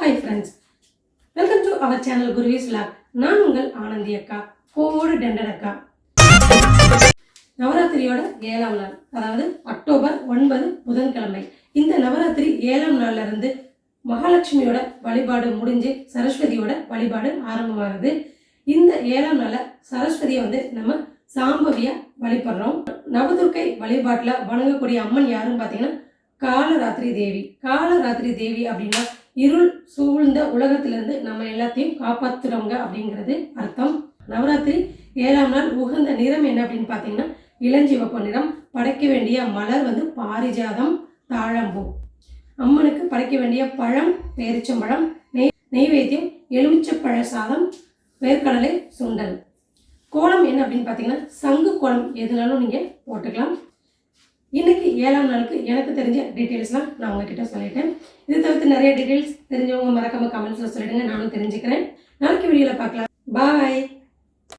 Hi friends welcome to our channel குருவிஸ் லாக் நான் உங்கள் ஆனந்தி அக்கா கோடு டெண்டட் அக்கா. நவராத்திரியோட ஏழாம் நாள் அதாவது அக்டோபர் ஒன்பது புதன்கிழமை. இந்த நவராத்திரி ஏழாம் நாள்ல இருந்து மகாலட்சுமியோட வழிபாடு முடிஞ்சு சரஸ்வதியோட வழிபாடு ஆரம்பமாகுது. இந்த ஏழாம் நாள சரஸ்வதியை வந்து நம்ம சாம்பவியா வழிபடுறோம். நவதுர்க்கை வழிபாட்டில் வணங்கக்கூடிய அம்மன் யாருன்னு பார்த்தீங்கன்னா காலராத்திரி தேவி. காலராத்திரி தேவி அப்படின்னா இருள் சூழ்ந்த உலகத்திலிருந்து நம்ம எல்லாத்தையும் காப்பாற்றுறவங்க அப்படிங்கிறது அர்த்தம். நவராத்திரி ஏழாம் நாள் உகந்த நிறம் என்ன அப்படின்னு பார்த்தீங்கன்னா இளஞ்சிவப்பு நிறம். படைக்க வேண்டிய மலர் வந்து பாரிஜாதம் தாழம்பூ. அம்மனுக்கு படைக்க வேண்டிய பழம் பேரிச்சம்பழம் நெய் நெய்வேத்தியம் எலுமிச்சப்பழ சாதம் வேர்க்கடலை சுண்டல். கோலம் என்ன அப்படின்னு பார்த்தீங்கன்னா சங்கு கோலம் எதுனாலும் நீங்கள் போட்டுக்கலாம். இன்னைக்கு ஏழாம் நாளுக்கு எனக்கு தெரிஞ்ச டீட்டெயில்ஸ்லாம் நான் உங்ககிட்ட சொல்லிட்டேன். இது தவிர்த்து நிறைய டீட்டெயில்ஸ் தெரிஞ்சவங்க மறக்காம கமெண்ட்ஸில் சொல்லிடுங்க நானும் தெரிஞ்சுக்கிறேன். நாளைக்கு வீடியோவில் பார்க்கலாம். பாய்